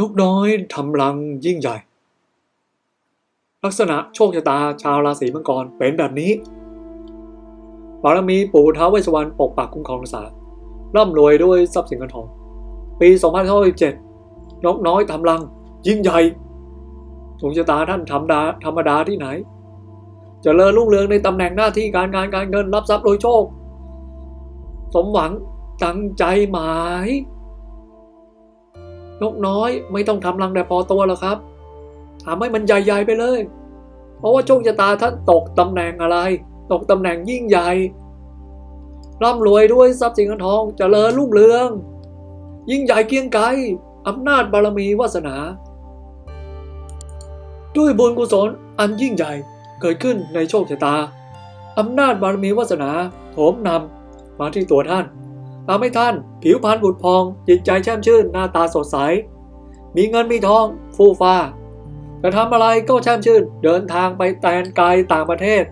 นกน้อยทำรังยิ่งใหญ่ ลักษณะโชคชะตาชาวราศีมังกรเป็นแบบนี้บารมีปู่ท้าวเวสสวรรณปกปักคุ้มครองรักษาร่ำรวยด้วยทรัพย์สินเงินทอง ปี2517นกน้อยทำรัง ยิ่งใหญ่ดวงชะตาท่านธรรมดาธรรมดาที่ไหนจเจริญรุ่งเรืองในตำแหน่งหน้าที่การงานการเงินรับทรัพย์โดยโชค สมหวังตั้งใจหมาย นกน้อย ไม่ต้องทำรังแต่พอตัวหรอกครับทำให้มันใหญ่ๆไปเลย เพราะว่าโชคชะตาท่านตกตำแหน่งอะไร ตกตำแหน่งยิ่งใหญ่ร่ำรวยด้วยทรัพย์สินเงินทองเจริญรุ่งเรือง ยิ่งใหญ่เกียงไกรอำนาจบารมีวาสนา ด้วยบุญกุศลอันยิ่งใหญ่เกิดขึ้นในโชคชะตาอำนาจบารมีวาสนาโถมนำมาที่ตัวท่าน ทำให้ท่านผิวพรรณบุดพอง จิตใจแช่มชื่น หน้าตาสดใส มีเงินมีทองฟูฟ้าจะทำอะไรก็แช่มชื่น เดินทางไปแตนไกลต่างประเทศ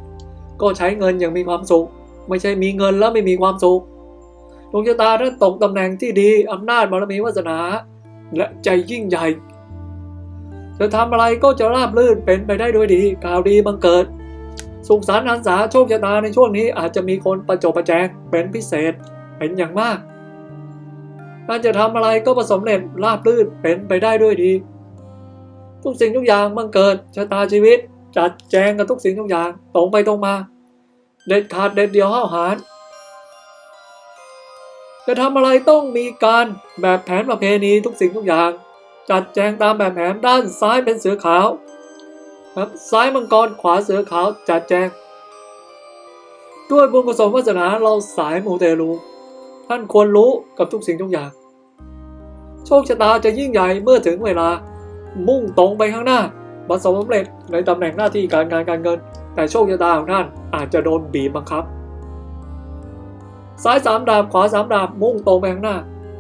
ก็ใช้เงินอย่างมีความสุข ไม่ใช่มีเงินแล้วไม่มีความสุขดวงชะตาท่านตกตำแหน่งที่ดีอำนาจบารมีวาสนา และใจยิ่งใหญ่จะทำอะไรก็จะราบรื่นเป็นไปได้ด้วยดีข่าวดีบังเกิด สุขสันต์หันษาโชคชะตาในช่วงนี้อาจจะมีคนประจบประแจงเป็นพิเศษ เป็นอย่างมาก การจะทำอะไรก็ประสบเร็จราบรื่นเป็นไปได้ด้วยดี ทุกสิ่งทุกอย่างบังเกิดชะตาชีวิต จัดแจงกับทุกสิ่งทุกอย่างตรงไปตรงมา เด็ดขาดเด็ดเดียวห้าวหาญจะทำอะไรต้องมีการแบบแผนประเพณีทุกสิ่งทุกอย่าง จัดแจงตามแบบแผนด้านซ้ายเป็นเสือขาวครับซ้ายมังกรขวาเสือขาวจัดแจง ด้วยบุญกุศลวาสนาเราสายมูเตลู ท่านควรรู้กับทุกสิ่งทุกอย่าง โชคชะตาจะยิ่งใหญ่เมื่อถึงเวลา มุ่งตรงไปข้างหน้าประสบความสำเร็จในตำแหน่งหน้าที่การงานการเงิน แต่โชคชะตาของท่านอาจจะโดนบีบบังคับ ซ้ายสามดาบขวาสามดาบมุ่งตรงไปข้างหน้า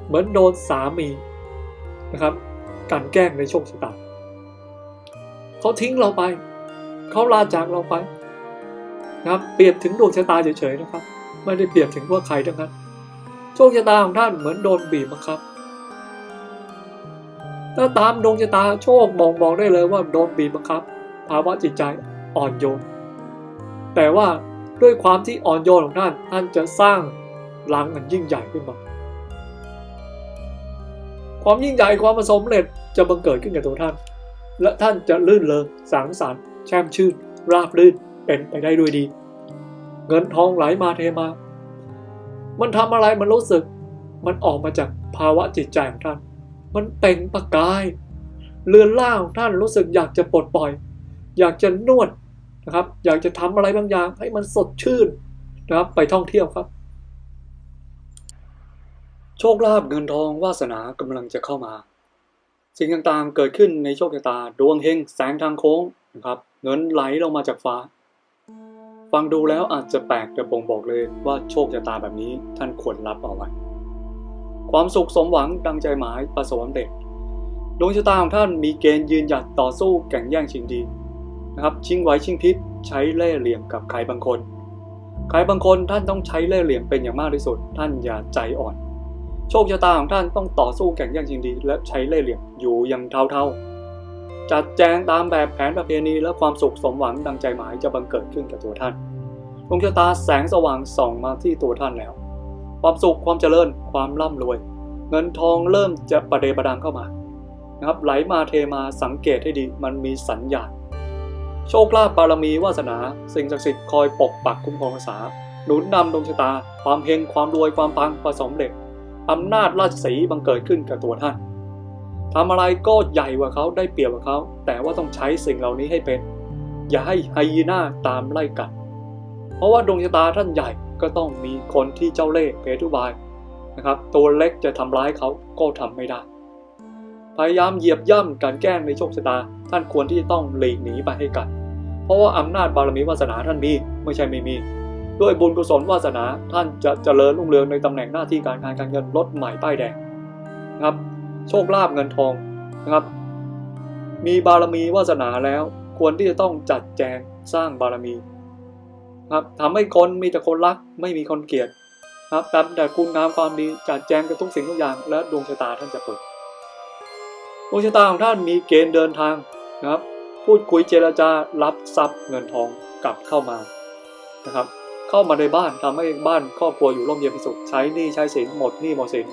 เหมือนโดนสามีนะครับกลันแกล้งในโชคชะตาเขาทิ้งเราไป เขาลาจากเราไปนะครับเปรียบถึงดวงชะตาเฉยๆนะครับ ไม่ได้เปรียบถึงว่าใครทั้งนั้น โชคชะตาของท่านเหมือนโดนบีบบังคับ ถ้าตามดวงชะตาโชคมองบอกได้เลยว่าโดนบีบบังคับ ภาวะจิตใจอ่อนโยน แต่ว่าด้วยความที่อ่อนโยนของท่าน ท่านจะสร้างหลังมันยิ่งใหญ่ขึ้นมา ความยิ่งใหญ่ความประสบเร็จจะบังเกิดขึ้นกับตัวท่าน และท่านจะลื่นเลงสังสรรค์แช่มชื่น ราบรื่นเป็นไปได้ด้วยดี เงินทองไหลมาเทมา มันทำอะไรมันรู้สึก มันออกมาจากภาวะจิตใจของท่าน มันเต่งประกาย เรือนล่างของท่านรู้สึกอยากจะปลดปล่อย อยากจะนวดนะครับ อยากจะทำอะไรบางอย่าง ให้มันสดชื่นนะครับ ไปท่องเที่ยวครับ โชคลาภเงินทองวาสนากำลังจะเข้ามา สิ่งต่างๆเกิดขึ้นในโชคชะตาดวงเฮงแสงทางโค้งนะครับ เงินไหลลงมาจากฟ้า ฟังดูแล้วอาจจะแปลกแต่บ่งบอกเลยว่าโชคชะตาแบบนี้ท่านควรรับเอาไว้ ความสุขสมหวังดังใจหมายประสบความสำเร็จดวงชะตาของท่านมีเกณฑ์ยืนหยัดต่อสู้แข่งแย่งชิงดีนะครับชิงไหวชิงพริบใช้เล่ห์เหลี่ยมกับใครบางคน ใครบางคนท่านต้องใช้เล่ห์เหลี่ยมเป็นอย่างมากที่สุด ท่านอย่าใจอ่อน โชคชะตาของท่านต้องต่อสู้แข่งแย่งชิงดี และใช้เล่ห์เหลี่ยมอยู่อย่างเท่าๆ จัดแจงตามแบบแผนประเพณีและความสุขสมหวังดังใจหมายจะบังเกิดขึ้นกับตัวท่านดวงชะตาแสงสว่างส่องมาที่ตัวท่านแล้ว ความสุขความเจริญความร่ำรวย เงินทองเริ่มจะประเดประดังเข้ามานะครับไหลมาเทมาสังเกตให้ดีมันมีสัญญาณโชคลาภบารมีวาสนา สิ่งศักดิ์สิทธิ์คอยปกปักคุ้มครองรักษาหนุนนำดวงชะตา ความเฮงความรวยความปังประสมเด็จอำนาจราชสีบังเกิดขึ้นกับตัวท่าน ทำอะไรก็ใหญ่กว่าเขาได้เปรียบกว่าเขา แต่ว่าต้องใช้สิ่งเหล่านี้ให้เป็น อย่าให้ไฮยีน่าตามไล่กัด เพราะว่าดวงชะตาท่านใหญ่ก็ต้องมีคนที่เจ้าเล่ห์เพทุบายนะครับ ตัวเล็กจะทำร้ายเขาก็ทำไม่ได้ พยายามเหยียบย่ำการแกล้งในโชคชะตา ท่านควรที่จะต้องหลีกหนีไปให้กัน เพราะว่าอำนาจบารมีวาสนาท่านมีไม่ใช่ไม่มี ด้วยบุญกุศลวาสนาท่านจะเจริญรุ่งเรืองในตำแหน่งหน้าที่การงานการเงินรถใหม่ป้ายแดงนะครับ โชคลาภเงินทองนะครับ มีบารมีวาสนาแล้ว ควรที่จะต้องจัดแจงสร้างบารมีครับทำให้คนมีแต่คนรักไม่มีคนเกลียดครับแต่คุณงามความดีจัดแจงกับทุกสิ่งทุกอย่าง และดวงชะตาท่านจะเปิดดวงชะตาของท่านมีเกณฑ์เดินทางนะครับ พูดคุยเจรจารับทรัพย์เงินทองกลับเข้ามานะครับ เข้ามาในบ้านทำให้บ้านครอบครัวอยู่ร่มเย็นเป็นสุขใช้หนี้ใช้สินหมดหนี้หมดสิน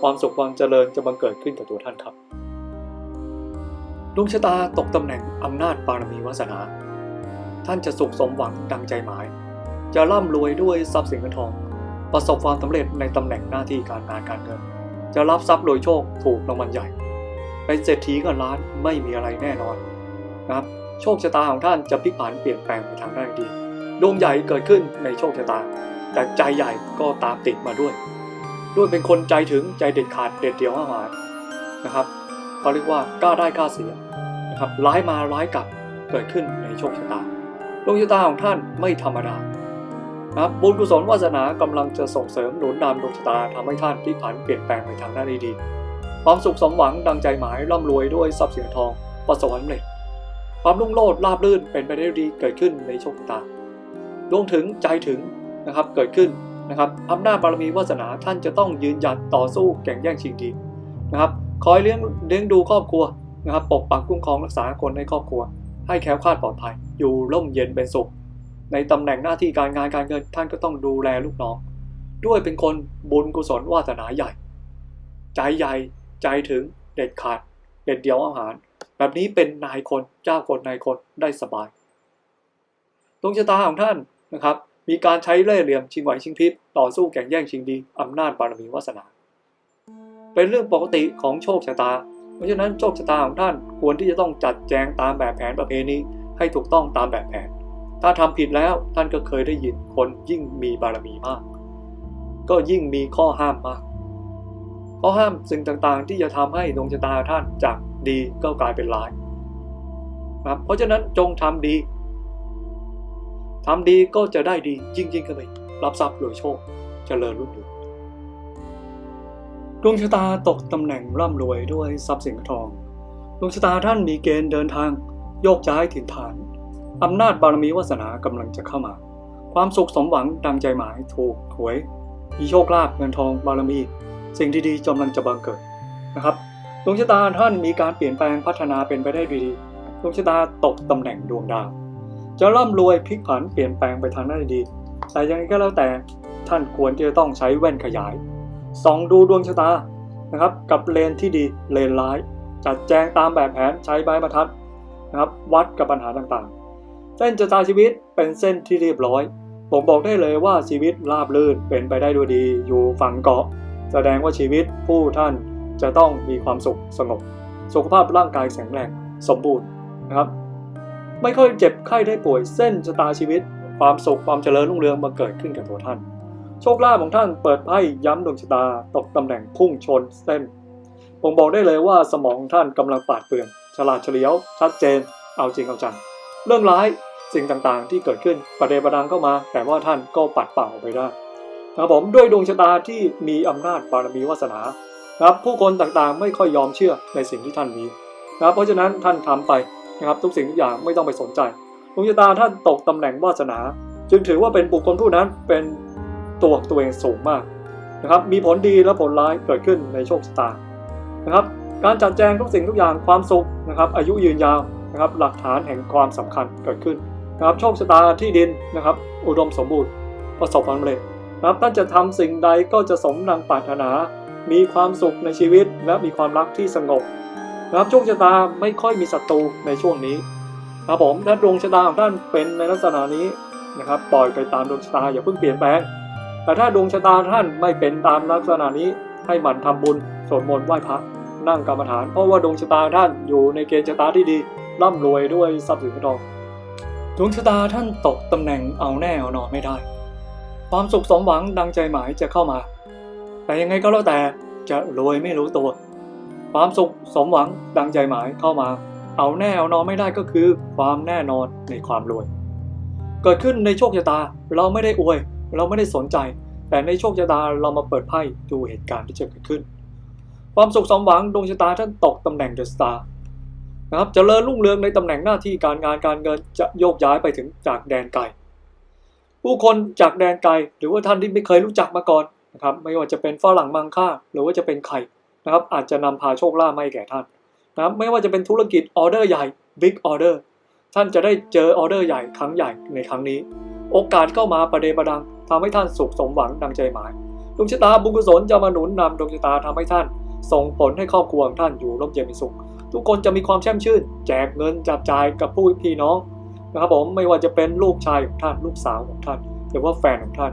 ความสุขความเจริญจะบังเกิดขึ้นกับตัวท่านครับดวงชะตาตกตำแหน่งอำนาจบารมีวาสนา ท่านจะสุขสมหวังดังใจหมาย จะร่ำรวยด้วยทรัพย์สินเงินทอง ประสบความสำเร็จในตำแหน่งหน้าที่การงานการเงิน จะรับทรัพย์โดยโชคถูกรางวัลใหญ่ เป็นเศรษฐีเงินล้านไม่มีอะไรแน่นอนนะครับโชคชะตาของท่านจะพลิกผันเปลี่ยนแปลงไปทางด้านดีดวงใหญ่เกิดขึ้นในโชคชะตา แต่ใจใหญ่ก็ตามติดมาด้วย ด้วยเป็นคนใจถึงใจเด็ดขาดเด็ดเดียวมากๆนะครับเขาเรียกว่ากล้าได้กล้าเสียนะครับร้ายมาร้ายกลับเกิดขึ้นในโชคชะตาดวงชะตาของท่านไม่ธรรมดานะครับบุญกุศลวาสนากำลังจะส่งเสริมหนุนนำดวงชะตาทำให้ท่านพลิกผันเปลี่ยนแปลงไปทางด้านดีๆความสุขสมหวังดังใจหมายร่ำรวยด้วยทรัพย์สินทองประสบความสำเร็จความรุ่งโรจน์ราบรื่นเป็นไปได้ดีเกิดขึ้นในโชคชะตาดวงถึงใจถึงนะครับเกิดขึ้น นะครับอำนาจบารมีวาสนาท่านจะต้องยืนหยัดต่อสู้แข่งแย่งชิงดีนะครับคอยเลี้ยงเลี้ยงดูครอบครัวนะครับปกปักคุ้มครองรักษาคนในครอบครัว ให้แคล้วคลาดปลอดภัย อยู่ร่มเย็นเป็นสุข ในตำแหน่งหน้าที่การงานการเงินท่านก็ต้องดูแลลูกน้อง ด้วยเป็นคนบุญกุศลวาสนาใหญ่ ใจใหญ่ใจถึงเด็ดขาด เด็ดเดียวอาหาร แบบนี้เป็นนายคนเจ้าคนนายคนได้สบายดวงชะตาของท่านนะครับ มีการใช้เล่ห์เหลี่ยมชิงไหวชิงพริบต่อสู้แข่งแย่งชิงดีอำนาจบารมีวาสนา เป็นเรื่องปกติของโชคชะตา เพราะฉะนั้นโชคชะตาของท่านควรที่จะต้องจัดแจงตามแบบแผนประเพณีให้ถูกต้องตามแบบแผน ถ้าทำผิดแล้วท่านก็เคยได้ยินคนยิ่งมีบารมีมาก ก็ยิ่งมีข้อห้ามมาก ข้อห้ามสิ่งต่างๆ ที่จะทำให้ดวงชะตาท่านจากดีก็กลายเป็นร้ายครับเพราะฉะนั้นจงทำดี ทำดีก็จะได้ดียิ่งยิ่งขึ้นไปรับทรัพย์รวยโชคจเจริญรุ่งเรืองดวงชะตาตกตำแหน่งร่ำรวยด้วยทรัพย์สินทอง ดวงชะตาท่านมีเกณฑ์เดินทาง โยกย้ายถิ่นฐานอำนาจบารมีวาสนากำลังจะเข้ามา ความสุขสมหวังดังใจหมายถูกหวย มีโชคลาภเงินทองบารมี สิ่งดีๆกำลังจะบังเกิดนะครับ ดวงชะตาท่านมีการเปลี่ยนแปลงพัฒนาเป็นไปได้ดี ดวงชะตาตกตำแหน่งดวงดาว จะร่ำรวยพลิกผันเปลี่ยนแปลงไปทางด้นดี แต่ยังไงก็แล้วแต่ท่านควรที่จะต้องใช้แว่นขยายส่องดูดวงชะตานะครับ กับเลนที่ดีเลนร้าย จัดแจงตามแบบแผนใช้ใบบรรทัดนะครับ วัดกับปัญหาต่างๆ เส้นชะตาชีวิตเป็นเส้นที่เรียบร้อย ผมบอกได้เลยว่าชีวิตราบรื่นเป็นไปได้ด้วยดี อยู่ฝั่งเกาะ แสดงว่าชีวิตผู้ท่านจะต้องมีความสุขสงบ สุขภาพร่างกายแข็งแรงสมบูรณ์นะครับ ไม่ค่อยเจ็บไข้ได้ป่วยเส้นชะตาชีวิต ความสุขความเจริญรุ่งเรืองมาเกิดขึ้นกับตัวท่าน โชคลาภของท่านเปิดไพ่ย้ำดวงชะตาตกตำแหน่งพุ่งชนเส้นผมบอกได้เลยว่าสมองท่านกำลังปาดเปรื่องฉลาดเฉลียว ชัดเจน เอาจริงเอาจัง เรื่องร้ายสิ่งต่างๆ ที่เกิดขึ้นประเดประดังเข้ามา แต่ว่าท่านก็ปัดเป่าไปได้นะครับผมด้วยดวงชะตาที่มีอำนาจบารมีวาสนานะครับผู้คนต่างๆไม่ค่อยยอมเชื่อในสิ่งที่ท่านมีนะครับเพราะฉะนั้นท่านทำไป นะครับทุกสิ่งทุกอย่างไม่ต้องไปสนใจดวงชะตาท่านตกตำแหน่งวาสนา จึงถือว่าเป็นบุคคลผู้นั้นเป็นตัวตัวเองสูงมากนะครับมีผลดีและผลร้ายเกิดขึ้นในโชคชะตานะครับการจัดแจงทุกสิ่งทุกอย่างความสุขนะครับอายุยืนยาวนะครับหลักฐานแห่งความสำคัญเกิดขึ้นนะครับโชคชะตาที่ดินนะครับอุดมสมบูรณ์ประสบความสำเร็จนะครับท่านจะทำสิ่งใดก็จะสมดังปรารถนา มีความสุขในชีวิต และมีความรักที่สงบ นะครับโชคชะตาไม่ค่อยมีศัตรูในช่วงนี้นะครับผมถ้าดวงชะตาของท่านเป็นในลักษณะนี้นะครับปล่อยไปตามดวงชะตาอย่าเพิ่งเปลี่ยนแปลง แต่ถ้าดวงชะตาท่านไม่เป็นตามลักษณะนี้ให้หมั่นทำบุญสวดมนต์ไหว้พระนั่งกรรมฐาน เพราะว่าดวงชะตาท่านอยู่ในเกณฑ์ชะตาที่ดีร่ำรวยด้วยทรัพย์สินเงินทองดวงชะตาท่านตกตำแหน่งเอาแน่เอานอนไม่ได้ ความสุขสมหวังดังใจหมายจะเข้ามา แต่ยังไงก็แล้วแต่จะรวยไม่รู้ตัว ความสุขสมหวังดังใจหมายเข้ามา เอาแน่เอานอนไม่ได้ก็คือ ความแน่นอนในความรวย เกิดขึ้นในโชคชะตาเราไม่ได้อวย เราไม่ได้สนใจ แต่ในโชคชะตาเรามาเปิดไพ่ดูเหตุการณ์ที่จะเกิดขึ้น ความสุขสมหวังดวงชะตาท่านตกตำแหน่งเดอะสตาร์นะครับจเจริญรุ่งเรืองในตำแหน่งหน้าที่การงานการเงินจะโยกย้ายไปถึงจากแดนไกลผู้คนจากแดนไกลหรือว่าท่านที่ไม่เคยรู้จักมาก่อนนะครับไม่ว่าจะเป็นฝรั่งมังค่าหรือว่าจะเป็นใคร นะครับอาจจะนำพาโชคลาภมาให้แก่ท่านนะครับไม่ว่าจะเป็นธุรกิจออเดอร์ใหญ่ Big Order ท่านจะได้เจอออเดอร์ใหญ่ครั้งใหญ่ในครั้งนี้ โอกาสเข้ามาประเดประดังทำให้ท่านสุขสมหวังดังใจหมายดวงชะตาบุญกุศลจะมาหนุนนำดวงชะตาทำให้ท่าน ส่งผลให้ครอบครัวของท่านอยู่ร่มเย็นเป็นสุข ทุกคนจะมีความแช่มชื่น แจกเงินจับจ่ายกับผู้พี่น้องนะครับผมไม่ว่าจะเป็นลูกชายของท่านลูกสาวของท่าน หรือว่าแฟนของท่าน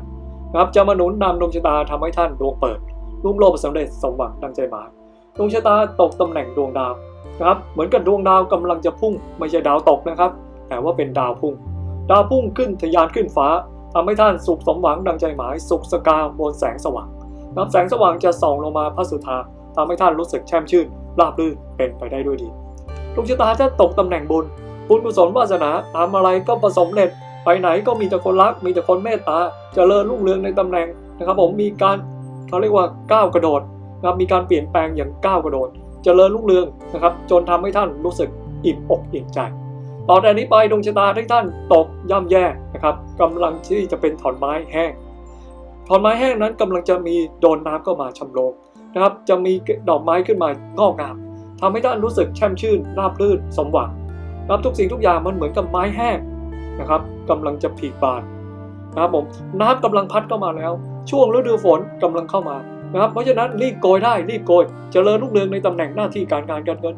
นะครับจะมาหนุนนำดวงชะตาทำให้ท่านดวงเปิด รุ่งโรจน์สำเร็จสมหวังดังใจหมายดวงชะตาตกตำแหน่งดวงดาวนะครับ เหมือนกับดวงดาวกำลังจะพุ่ง ไม่ใช่ดาวตกนะครับ แต่ว่าเป็นดาวพุ่ง ดาวพุ่งขึ้นทะยานขึ้นฟ้าทำให้ท่านสุขสมหวังดังใจหมาย สุขสกาวบนแสงสว่างนะครับแสงสว่างจะส่องลงมาพระสุธาทำให้ท่านรู้สึกแช่มชื่นราบรื่นเป็นไปได้ด้วยดีดวงชะตาจะตกตำแหน่งบุญบุญกุศลวาสนาทำอะไรก็ประสบเร็จไปไหนก็มีแต่คนรัก มีแต่คนเมตตาจเจริญรุ่งเรืองในตำแหน่งนะครับ ผมมีการ เขาเรียกว่าก้าวกระโดดนะครับมีการเปลี่ยนแปลงอย่างก้าวกระโดดเจริญรุ่งเรืองนะครับ จนทำให้ท่านรู้สึกอิ่มอกอิ่มใจต่อแต่นี้ไปดวงชะตาที่ท่านตกย่ำแย่นะครับกำลังที่จะเป็นถอนไม้แห้งถอนไม้แห้งนั้นกำลังจะมีโดนน้ำเข้ามาชำโลงนะครับ จะมีดอกไม้ขึ้นมางอกงามทำให้ท่านรู้สึกแช่มชื่นราบรื่นสมหวังนะครับทุกสิ่งทุกอย่างมันเหมือนกับไม้แห้งนะครับกำลังจะผลิบานนะครับผมน้ำกำลังพัดเข้ามาแล้ว ช่วงฤดูฝนกำลังเข้ามานะครับเพราะฉะนั้นรีบโกยได้รีบโกยเจริญรุ่งเรืองในตำแหน่งหน้าที่การงานการเงิน